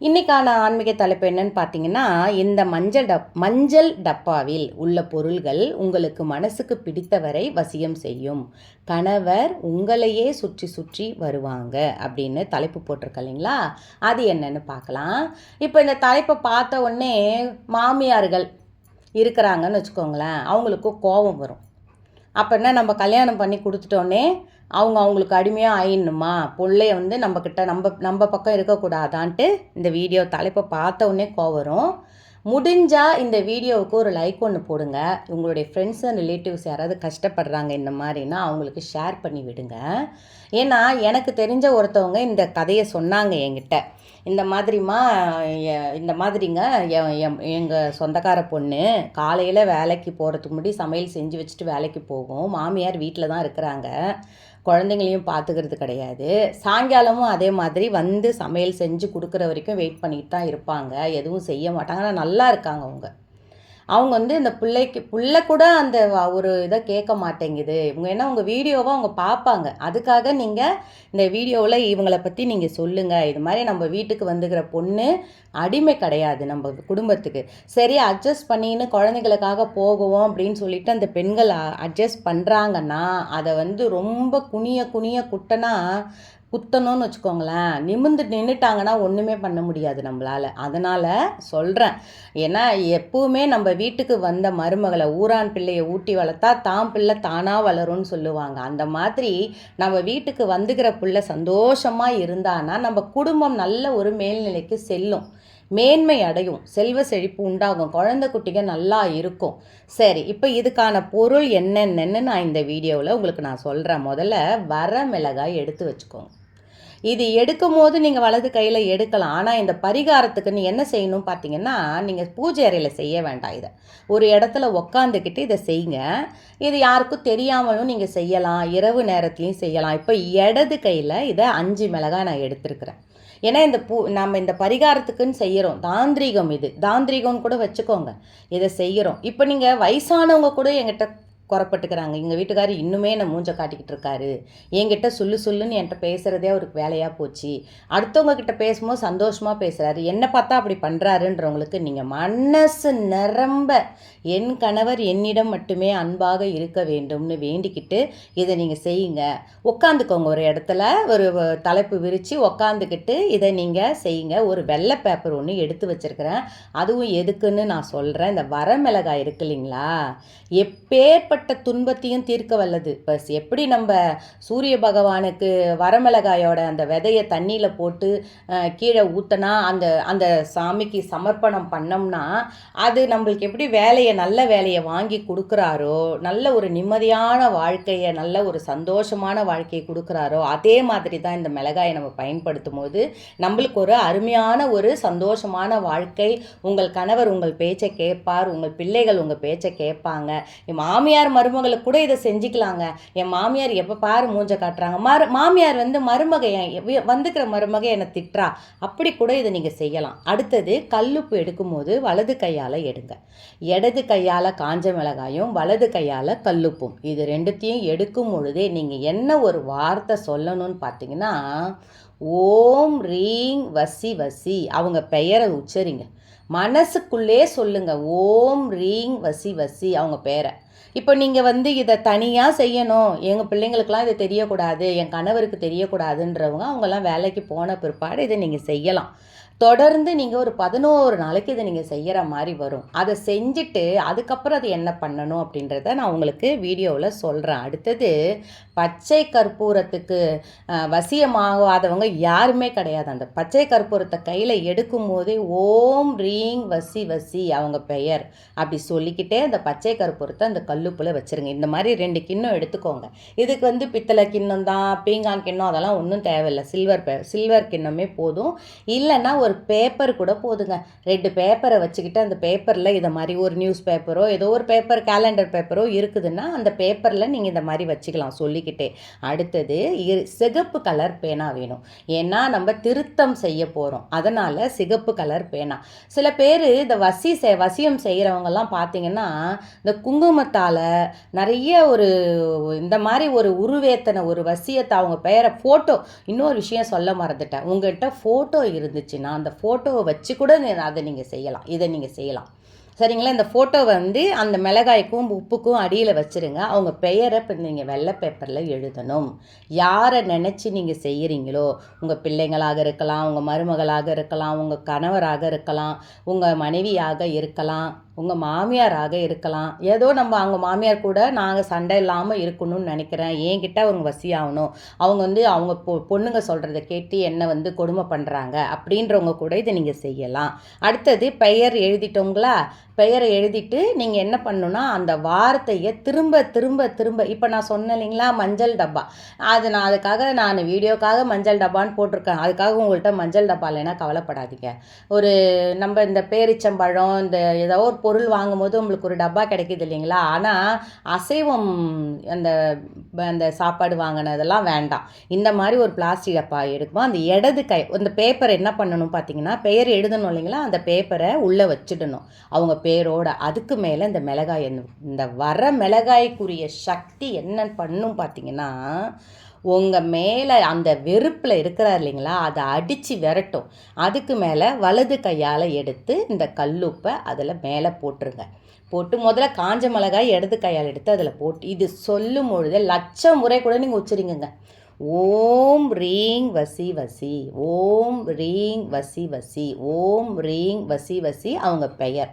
இன்றைக்கான ஆன்மீக தலைப்பு என்னன்னு பார்த்தீங்கன்னா இந்த மஞ்சள் டப் மஞ்சள் டப்பாவில் உள்ள பொருள்கள் உங்களுக்கு மனசுக்கு பிடித்தவரை வசியம் செய்யும். கணவர் உங்களையே சுற்றி சுற்றி வருவாங்க அப்படின்னு தலைப்பு போட்டிருக்க இல்லைங்களா? அது என்னன்னு பார்க்கலாம். இப்போ இந்த தலைப்பை பார்த்த உடனே மாமியார்கள் இருக்கிறாங்கன்னு வச்சுக்கோங்களேன் அவங்களுக்கு கோபம் வரும். அப்போனா நம்ம கல்யாணம் பண்ணி கொடுத்துட்டோன்னே அவங்க அவங்களுக்கு அடிமையாக ஆயிடணுமா? பிள்ளைய வந்து நம்மக்கிட்ட நம்ம நம்ம பக்கம் இருக்கக்கூடாதான்ட்டு இந்த வீடியோ தலைப்பை பார்த்த கோவரும் கோவம் வரும். முடிஞ்சால் இந்த வீடியோவுக்கு ஒரு லைக் ஒன்று போடுங்க. உங்களுடைய ஃப்ரெண்ட்ஸ் அண்ட் ரிலேட்டிவ்ஸ் யாராவது கஷ்டப்படுறாங்க இந்த மாதிரின்னா அவங்களுக்கு ஷேர் பண்ணி விடுங்க. ஏன்னா எனக்கு தெரிஞ்ச ஒருத்தவங்க இந்த கதையை சொன்னாங்க என்கிட்ட. இந்த மாதிரிம்மா எ- இந்த மாதிரிங்க எங்கள் சொந்தக்கார பொண்ணு காலையில் வேலைக்கு போகிறதுக்கு முன்னாடி சமையல் செஞ்சு வச்சுட்டு வேலைக்கு போகும். மாமியார் வீட்டில் தான் இருக்கிறாங்க. குழந்தைங்களையும் பார்த்துக்கிறது கிடையாது. சாயங்காலமும் அதே மாதிரி வந்து சமையல் செஞ்சு கொடுக்குற வரைக்கும் வெயிட் பண்ணிட்டு தான் இருப்பாங்க. எதுவும் செய்ய மாட்டாங்க. ஆனால் நல்லா இருக்காங்க அவங்க. அவங்க வந்து இந்த பிள்ளைக்கு பிள்ளை கூட அந்த ஒரு இதை கேட்க மாட்டேங்குது. இவங்க ஏன்னா உங்கள் வீடியோவை அவங்க பார்ப்பாங்க அதுக்காக நீங்கள் இந்த வீடியோவில் இவங்களை பற்றி நீங்கள் சொல்லுங்கள் இது மாதிரி நம்ம வீட்டுக்கு வந்துக்கிற பொண்ணு அடிமை கிடையாது நம்ம குடும்பத்துக்கு. சரி அட்ஜஸ்ட் பண்ணின்னு குழந்தைங்களுக்காக போகுவோம் அப்படின்னு சொல்லிட்டு அந்த பெண்கள் அட்ஜஸ்ட் பண்ணுறாங்கன்னா அதை வந்து ரொம்ப குனிய குனிய குட்டனா குத்தணும்னு வச்சுக்கோங்களேன். நிமிர்ந்து நின்றுட்டாங்கன்னா ஒன்றுமே பண்ண முடியாது நம்மளால். அதனால் சொல்கிறேன் ஏன்னா எப்பவுமே நம்ம வீட்டுக்கு வந்த மருமகளை ஊரான் பிள்ளையை ஊட்டி வளர்த்தா தான் பிள்ளை தானாக வளரும்னு சொல்லுவாங்க. அந்த மாதிரி நம்ம வீட்டுக்கு வந்துக்கிற பிள்ளை சந்தோஷமாக இருந்தானா நம்ம குடும்பம் நல்ல ஒரு மேல்நிலைக்கு செல்லும். மேன்மை அடையும். செல்வ செழிப்பு உண்டாகும். குழந்தை குட்டிங்க நல்லா இருக்கும். சரி இப்போ இதுக்கான பொருள் என்னென்னு நான் இந்த வீடியோவில் உங்களுக்கு நான் சொல்கிறேன் முதல்ல வர மிளகாய் எடுத்து வச்சுக்கோங்க. இது எடுக்கும் போது நீங்கள் வலது கையில் எடுக்கலாம். ஆனால் இந்த பரிகாரத்துக்கு நீ என்ன செய்யணும் பார்த்தீங்கன்னா நீங்கள் பூஜை அறையில் செய்ய வேண்டாம் இதை. ஒரு இடத்துல உக்காந்துக்கிட்டு இதை செய்யுங்க. இது யாருக்கும் தெரியாமலும் நீங்கள் செய்யலாம். இரவு நேரத்துலையும் செய்யலாம். இப்போ இடது கையில் இதை அஞ்சு மிளகாய் நான் எடுத்திருக்கிறேன். ஏன்னா இந்த பூ நம்ம இந்த பரிகாரத்துக்குன்னு செய்கிறோம் தாந்திரிகம் இது. தாந்திரிகம்னு கூட வச்சுக்கோங்க. இதை செய்கிறோம் இப்போ நீங்கள் வயசானவங்க கூட எங்கிட்ட புறப்பட்டுக்கிறாங்க. எங்கள் வீட்டுக்காரர் இன்னுமே என்னை மூஞ்ச காட்டிக்கிட்டு இருக்காரு. என்கிட்ட சொல்லு சொல்லுன்னு என்கிட்ட பேசுகிறதே அவருக்கு வேலையாக போச்சு. அடுத்தவங்க கிட்ட பேசும்போது சந்தோஷமாக பேசுகிறாரு என்னை பார்த்தா அப்படி பண்ணுறாருன்றவங்களுக்கு நீங்கள் மனசு நிரம்ப. என் கணவர் என்னிடம் மட்டுமே அன்பாக இருக்க வேண்டும்னு வேண்டிக்கிட்டு இதை நீங்கள் செய்யுங்க. உட்காந்துக்கோங்க ஒரு இடத்துல ஒரு தலைப்பு விரித்து உக்காந்துக்கிட்டு இதை நீங்கள் செய்யுங்க. ஒரு வெள்ளை பேப்பர் ஒன்று எடுத்து வச்சுருக்கிறேன். அதுவும் எதுக்குன்னு நான் சொல்கிறேன் இந்த வரமிளகாய் இருக்கு இல்லைங்களா? எப்பேற்பட்ட துன்பத்தையும் தீர்க்க வல்லது. பஸ் எப்படி நம்ம சூரிய பகவானுக்கு வரமிளகாயோட அந்த விதையை தண்ணியில் போட்டு கீழே ஊற்றினா அந்த அந்த சாமிக்கு சமர்ப்பணம் பண்ணோம்னா அது நம்மளுக்கு எப்படி வேலையை நல்ல வேலையை வாங்கி கொடுக்குறாரோ நல்ல ஒரு நிம்மதியான வாழ்க்கையை நல்ல ஒரு சந்தோஷமான வாழ்க்கையை கொடுக்குறாரோ அதே மாதிரி தான் இந்த மிளகாயை நம்ம பயன்படுத்தும் போது நம்மளுக்கு ஒரு அருமையான ஒரு சந்தோஷமான வாழ்க்கை உங்கள் கணவர் உங்கள் பேச்சை கேட்பார் உங்கள் பிள்ளைகள் உங்கள் பேச்சை கேட்பாங்க. மாமியார் மாமியார் மருமகளுக்கு கூட இதை செஞ்சுக்கலாங்க. என் மாமியார் எப்போ பாரு மூஞ்ச காட்டுறாங்க. மரு மாமியார் வந்து மருமக வந்துக்கிற மருமக என்னை திட்டுறா. அப்படி கூட இதை நீங்கள் செய்யலாம். அடுத்தது கல்லுப்பு எடுக்கும்போது வலது கையால் எடுங்க. இடது கையால் காஞ்ச மிளகாயும் வலது கையால் கல்லுப்பும். இது ரெண்டுத்தையும் எடுக்கும் பொழுதே நீங்கள் என்ன ஒரு வார்த்தை சொல்லணும்னு பார்த்தீங்கன்னா ஓம் ரீங் வசி வசி. அவங்க பெயரை உச்சரிங்க. மனசுக்குள்ளே சொல்லுங்க. ஓம் ரீங் வசி வசி அவங்க பேரை. இப்போ நீங்கள் வந்து இதை தனியாக செய்யணும். எங்கள் பிள்ளைங்களுக்கெல்லாம் இது தெரியக்கூடாது. என் கணவருக்கு தெரியக்கூடாதுன்றவங்க அவங்கெல்லாம் வேலைக்கு போன பிற்பாடு இதை நீங்கள் செய்யலாம். தொடர்ந்து நீங்கள் ஒரு பதினோரு நாளைக்கு இதை நீங்கள் செய்கிற மாதிரி வரும். அதை செஞ்சுட்டு அதுக்கப்புறம் அது என்ன பண்ணணும் அப்படின்றத நான் உங்களுக்கு வீடியோவில் சொல்கிறேன் அடுத்தது பச்சை கற்பூரத்துக்கு வசியமாகாதவங்க யாருமே கிடையாது. அந்த பச்சை கற்பூரத்தை கையில் எடுக்கும் போதே ஓம் ரீங் வசி வசி அவங்க பெயர். அப்படி சொல்லிக்கிட்டே அந்த பச்சை கற்பூரத்தை அந்த கல்லுப்புல வச்சுருங்க. இந்த மாதிரி ரெண்டு கிண்ணம் எடுத்துக்கோங்க. இதுக்கு வந்து பித்தளை கிண்ணம் தான் பீங்கான் கிண்ணம் அதெல்லாம் ஒன்றும் தேவையில்லை. சில்வர் பே சில்வர் கிண்ணமே போதும். இல்லைன்னா ஒரு பேப்பர் கூட போதுங்க. ரெண்டு பேப்பரை வச்சுக்கிட்டு அந்த பேப்பரில் இதை மாதிரி ஒரு நியூஸ் பேப்பரோ ஏதோ ஒரு பேப்பர் கேலண்டர் பேப்பரோ இருக்குதுன்னா அந்த பேப்பரில் நீங்கள் இந்த மாதிரி வச்சுக்கலாம். சொல்லி சொல்லிக்கிட்டே. அடுத்தது சிகப்பு கலர் பேனா வேணும். ஏன்னா நம்ம திருத்தம் செய்ய போகிறோம் அதனால் சிகப்பு கலர் பேனா. சில பேர் இந்த வசி செய் வசியம் செய்கிறவங்கெல்லாம் பார்த்தீங்கன்னா இந்த குங்குமத்தால் நிறைய ஒரு இந்த மாதிரி ஒரு உருவேத்தனை ஒரு வசியத்தை அவங்க பெயரை ஃபோட்டோ இன்னொரு விஷயம் சொல்ல மறந்துட்டேன். உங்கள்கிட்ட ஃபோட்டோ இருந்துச்சுன்னா அந்த ஃபோட்டோவை வச்சு கூட அதை நீங்கள் செய்யலாம். இதை நீங்கள் செய்யலாம். சரிங்களா? இந்த ஃபோட்டோ வந்து அந்த மிளகாய்க்கும் உப்புக்கும் அடியில் வச்சுருங்க. அவங்க பெயரை இப்போ நீங்கள் வெள்ளை பேப்பரில் எழுதணும். யாரை நினச்சி நீங்கள் செய்கிறீங்களோ உங்கள் பிள்ளைங்களாக இருக்கலாம் உங்கள் மருமகளாக இருக்கலாம் உங்கள் கணவராக இருக்கலாம் உங்கள் மனைவியாக இருக்கலாம் உங்கள் மாமியாராக இருக்கலாம். ஏதோ நம்ம அவங்க மாமியார் கூட நாங்கள் சண்டை இல்லாமல் இருக்கணும்னு நினைக்கிறேன். என்கிட்ட அவங்க வசியாகணும். அவங்க வந்து அவங்க பொ பொண்ணுங்க சொல்கிறத கேட்டு என்னை வந்து கொடுமை பண்ணுறாங்க அப்படின்றவங்க கூட இதை நீங்கள் செய்யலாம். அடுத்தது பெயர் எழுதிட்டோங்களா? பெயரை எழுதிட்டு நீங்கள் என்ன பண்ணணும்னா அந்த வார்த்தையை திரும்ப திரும்ப திரும்ப இப்போ நான் சொன்னேன் இல்லைங்களா மஞ்சள் டப்பா. அது நான் அதுக்காக நான் வீடியோக்காக மஞ்சள் டப்பான்னு போட்டிருக்கேன். அதுக்காக உங்கள்கிட்ட மஞ்சள் டப்பா இல்லைன்னா கவலைப்படாதீங்க. ஒரு நம்ம இந்த பேரிச்சம்பழம் இந்த ஏதோ ஒரு பொருள் வாங்கும்போது உங்களுக்கு ஒரு டப்பா கிடைக்குது இல்லைங்களா? ஆனால் அசைவம் அந்த அந்த சாப்பாடு வாங்கினதெல்லாம் வேண்டாம். இந்த மாதிரி ஒரு பிளாஸ்டிக் டப்பா எடுக்கும்போது அந்த இடது கை அந்த பேப்பரை என்ன பண்ணணும் பார்த்தீங்கன்னா பெயர் எழுதணும் இல்லைங்களா? அந்த பேப்பரை உள்ளே வச்சிடணும். அவங்க பேரோட அதுக்கு மேலே இந்த மிளகாய் இந்த- இந்த வர மிளகாய்க்குரிய சக்தி என்ன பண்ணும் பார்த்தீங்கன்னா உங்கள் மேலே அந்த வெறுப்பில் இருக்கிறார் இல்லைங்களா அதை அடித்து விரட்டும். அதுக்கு மேலே வலது கையால் எடுத்து இந்த கல்லுப்பை அதில் மேலே போட்டுருங்க. போட்டு முதல்ல காஞ்ச மிளகாய் இடது கையால் எடுத்து அதில் போட்டு இது சொல்லும் பொழுது லட்சம் முறை கூட நீங்கள் உச்சரிங்கங்க. ஓம் ரீங் வசி வசி ஓம் ரீங் வசி வசி ஓம் ரீங் வசி வசி அவங்க பெயர்.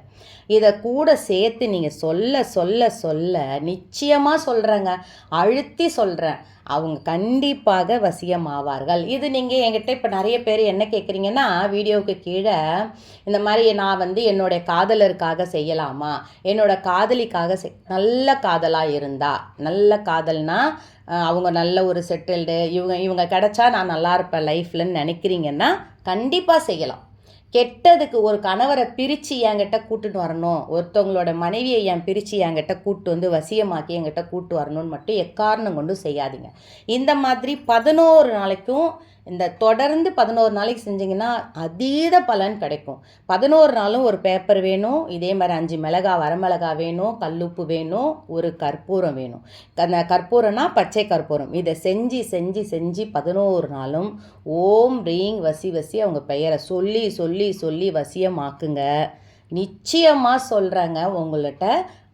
இதை கூட சேர்த்து நீங்கள் சொல்ல சொல்ல சொல்ல நிச்சயமாக சொல்கிறேங்க அழுத்தி சொல்கிறேன் அவங்க கண்டிப்பாக வசியமாவார்கள். இது நீங்கள் என்கிட்ட இப்போ நிறைய பேர் என்ன கேட்குறீங்கன்னா வீடியோவுக்கு கீழே இந்த மாதிரி நான் வந்து என்னுடைய காதலருக்காக செய்யலாமா? என்னோட காதலிக்காக செய் நல்ல காதலாக இருந்தா நல்ல காதல்னா அவங்க நல்ல ஒரு செட்டில்டு இவங்க இவங்க கிடச்சா நான் நல்லா இருப்பேன் லைஃப்லன்னு நினைக்கிறீங்கன்னா கண்டிப்பாக செய்யலாம். கெட்டதுக்கு ஒரு கணவரை பிரித்து என்கிட்ட கூட்டிட்டு வரணும். ஒருத்தவங்களோட மனைவியை என் பிரித்து என்கிட்ட கூட்டு வந்து வசியமாக்கி என்கிட்ட கூட்டு வரணும்னு மட்டும் எக்காரணம் கொண்டு செய்யாதீங்க. இந்த மாதிரி பதினோரு நாளைக்கும் இந்த தொடர்ந்து பதினோரு நாளைக்கு செஞ்சிங்கன்னா அதீத பலன் கிடைக்கும். பதினோரு நாளும் ஒரு பேப்பர் வேணும் இதே மாதிரி அஞ்சு மிளகா வரமிளகா வேணும் கல்லுப்பு வேணும் ஒரு கற்பூரம் வேணும். அந்த கற்பூரம்னா பச்சை கற்பூரம். இதை செஞ்சு செஞ்சு செஞ்சு பதினோரு நாளும் ஓம் ரீங் வசி வசி அவங்க பெயரை சொல்லி சொல்லி சொல்லி வசியமாக்குங்க. நிச்சயமாக சொல்கிறாங்க உங்கள்கிட்ட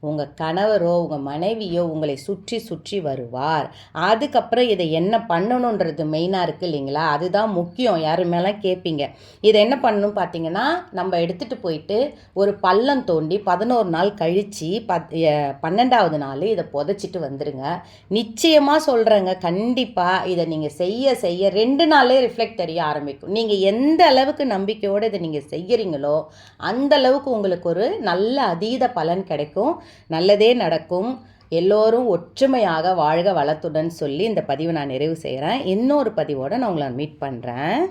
உங்கள் கணவரோ உங்கள் மனைவியோ உங்களை சுற்றி சுற்றி வருவார். அதுக்கப்புறம் இதை என்ன பண்ணணுன்றது மெயினாக இருக்குது இல்லைங்களா? அதுதான் முக்கியம். யாருமேலாம் கேட்பீங்க. இதை என்ன பண்ணணும் பார்த்தீங்கன்னா நம்ம எடுத்துகிட்டு போயிட்டு ஒரு பள்ளம் தோண்டி பதினோரு நாள் கழித்து பத் பன்னெண்டாவது நாள் இதை புதைச்சிட்டு வந்துடுங்க நிச்சயமாக சொல்கிறேங்க கண்டிப்பாக இதை நீங்கள் செய்ய செய்ய ரெண்டு நாளே ரிஃப்ளெக்ட் தெரிய ஆரம்பிக்கும். நீங்கள் எந்த அளவுக்கு நம்பிக்கையோடு இதை நீங்கள் செய்கிறீங்களோ அந்த அளவுக்கு உங்களுக்கு ஒரு நல்ல அதீத பலன் கிடைக்கும். நல்லதே நடக்கும். எல்லோரும் ஒற்றுமையாக வாழ்க வளத்துடன் சொல்லி இந்த பதிவை நான் நிறைவு செய்கிறேன் இன்னொரு பதிவோடு நான் உங்களை மீட் பண்ணுறேன்